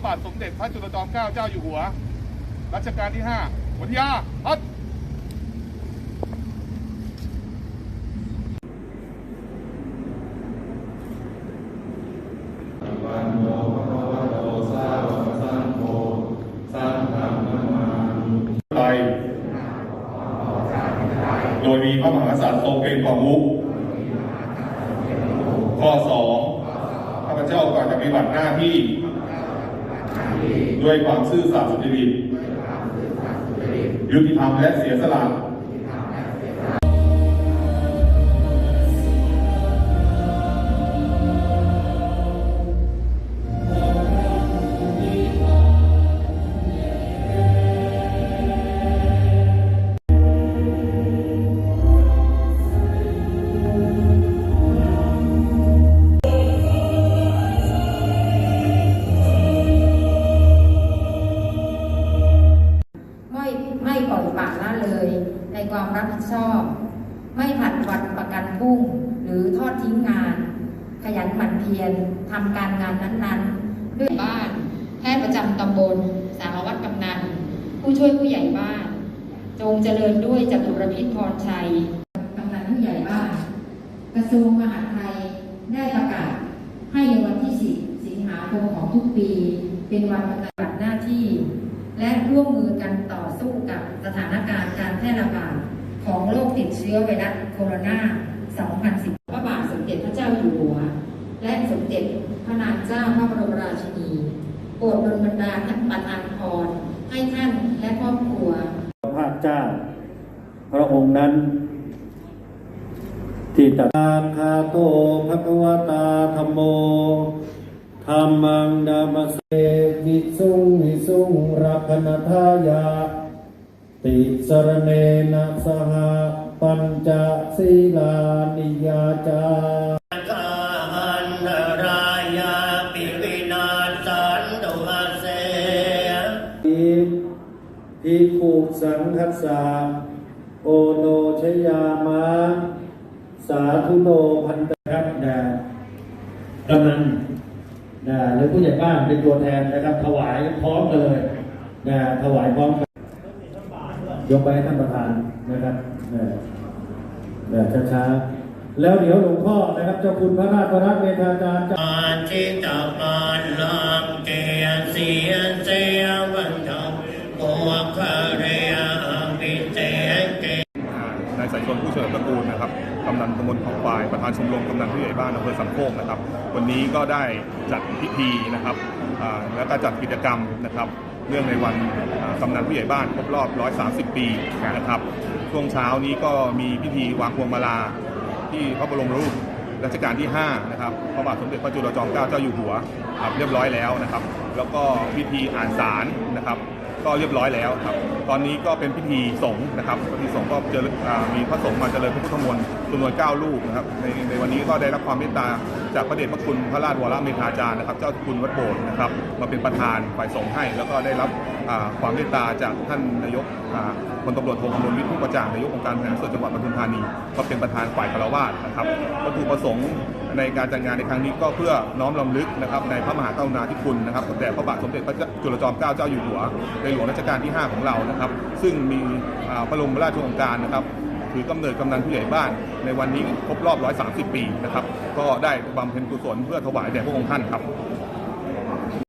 ระบาทสมเด็จพระจุลจอมเกล้าเจ้าอยู่หัว รัชกาลที่ห้าวัทยาพัฒไทยโดยมีพระมหากษัตริย์ทรงเป็นประมุขข้อสองข้าพเจ้าก่อนจะปฏิบัติหน้าที่ ด้วยความซื่อสัตย์สุจริตยุติธรรมและเสียสละ ความรับผิดชอบ ไม่ผัดวันประกันพรุ่ง หรือทอดทิ้งงาน ขยันหมั่นเพียรทำการงานนั้นๆ ด้วยบ้านแพทย์ประจำตำบล สารวัตรกำนัน ผู้ช่วยผู้ใหญ่บ้าน จงเจริญด้วยจตุรพิษพรชัยกำนันผู้ใหญ่บ้าน กระทรวงมหาดไทยได้ประกาศ ให้ในวันที่ 10 สิงหาคมของทุกปี เป็นวันปฏิบัติหน้าที่ และร่วมมือกันต่อสู้กับสถานการณ์ ติดเชื้อไวรัสโคโรนา2010พระบาทสมเด็จพระเจ้าอยู่หัว และสมเด็จพระนางเจ้าพระบรมราชินี โปรดดลบันดาลประทานพรให้ท่านและครอบครัว พระเจ้า พระองค์นั้น ที่ตรัสคาโตภควตาธรรมโมธรรมังดามเสวิสุงวิสุงรักนทายา ติสรเนนะสหปัญจศีลานิยาจากาอันตรายาปิวินาสันตุอาเสภิกขุสังคัสสาโอโนชยามะ สาธุโนพันตครับนะกำนันนะหรือผู้ใหญ่บ้านเป็นตัวแทนนะครับ ถวายพร้อมเลยนะถวายพร้อมกัน ยกไปให้ท่านประธานนะครับนะนะช้าๆ แล้วเดี๋ยวหลวงพ่อนะครับ เจ้าคุณพระราชวรัตน์เมธาจารย์จะอาทิตาปานลามเกียเสียเสียวันทองโอคาเรียปิเตเกนายสายชนผู้เฉลิมตระกูลนะครับกำนันตำบลเขาควาย ประธานชมรมกำนันผู้ใหญ่บ้านอำเภอสามโคกนะครับ วันนี้ก็ได้จัดพิธีนะครับอ่าแล้วก็จัดกิจกรรมนะครับ เนื่องในวันอ่ากำนันผู้ใหญ่บ้านครบรอบ 130 ปีนะครับช่วงเช้านี้ก็มีพิธีวางพวงมาลาที่พระบรมรูป รัชกาลที่ 5 นะครับพระบาทสมเด็จพระจุลจอมเกล้าเจ้าอยู่หัวครับเรียบร้อยแล้วนะครับ แล้วก็พิธีอ่านสารนะครับ ก็เรียบร้อยแล้วครับ ตอนนี้ก็เป็นพิธีสงฆ์นะครับพิธีสงฆ์ก็เจอมีพระสงฆ์มาเจริญพระพุทธมนต์จำนวน9รูปนะครับในในวันนี้ก็ได้รับความเมตตาจากพระเดชพระคุณพระราชวรเมธาจารย์นะครับ เจ้าคุณวัดโบสถ์นะครับมาเป็นประธานฝ่ายสงฆ์ให้ แล้วก็ได้รับ ความเมตตาจากท่านนายกอ่าพลตำรวจโทคำนวณวิทย์ผู้ประจ่างนายกองค์การบริหารส่วนจังหวัดปทุมธานีก็เป็นประธานฝ่ายคารวาสนะครับวัตถุประสงค์ในการจัดงานในครั้งนี้ก็เพื่อน้อมรำลึกนะครับในพระมหากรุณาธิคุณนะครับแด่พระบาทสมเด็จพระจุลจอมเกล้าเจ้าอยู่หัวในหลวงรัชกาลที่ 5 ของเรานะครับ ซึ่งมีพระบรมราชโองการนะครับถือกำเนิดกำนันผู้ใหญ่บ้าน ในวันนี้ครบรอบ 130 ปีนะครับ ก็ได้บำเพ็ญกุศลเพื่อถวายแด่พระองค์ท่านครับ